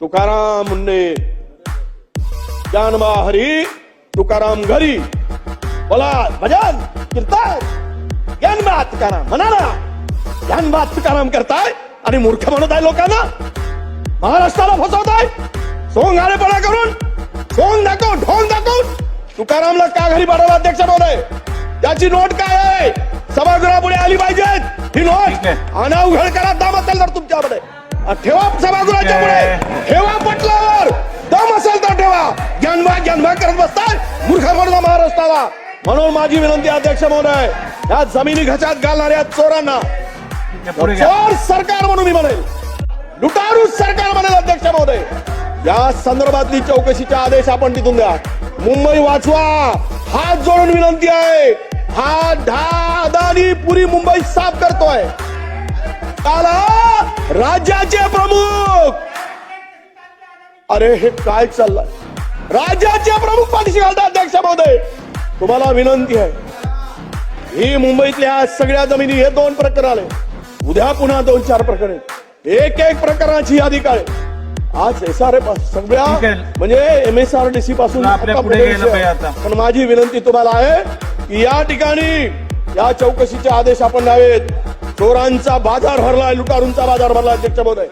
तुकाराम मुंडे जानवा हरी तुकाराम घरी। बोला भजन कीर्तन। ज्ञानबा तुकाराम म्हणा ना ज्ञानबा तुकाराम करताय आणि मूर्ख म्हणत आहे लोकांना. महाराष्ट्राला फसवताय. सोंग आलेपणा करून सोंग दाखव ढोंग दाखवून. तुकारामला का घरी पाठवलं अध्यक्ष महोदय त्याची नोट काय आहे? सभागृहापुढे आली पाहिजेत. ही नोट. अनावघड करा दम असेल तर तुमच्यामध्ये ठेवा सभागृहाच्या पुढे. ठेवा जन्मा करत बसताय. मूर्ख म्हणला महाराष्ट्राला. म्हणून माझी विनंती अध्यक्ष महोदय या जमिनी घशात घालणाऱ्या चोरांना चोर सरकार म्हणून मी म्हणेल. लुटारू सरकार म्हणेल अध्यक्ष महोदय. या संदर्भातली चौकशीचे आदेश आपण तिथून द्या. मुंबई वाचवा. हात जोडून विनंती आहे. हा ढा अदानी पुरी मुंबई साफ करतोय. राज्याचे प्रमुख. अरे हे काय चाललंय? राज्याचे प्रमुख पाठीशी घालता अध्यक्ष महोदय. तुम्हाला विनंती आहे. ही मुंबईतल्या सगळ्या जमिनी हे दोन प्रकरण आले उद्या पुन्हा दोन चार प्रकरण. एक एक प्रकरणाची यादी काय आज एस आर सगळ्या. म्हणजे M S R D C पासून. पण माझी विनंती तुम्हाला आहे की या ठिकाणी या चौकशीचे आदेश आपण द्यावेत चोरांचा बाजार भरलाय लुटारूंचा बाजार भरला अध्यक्ष महोदय.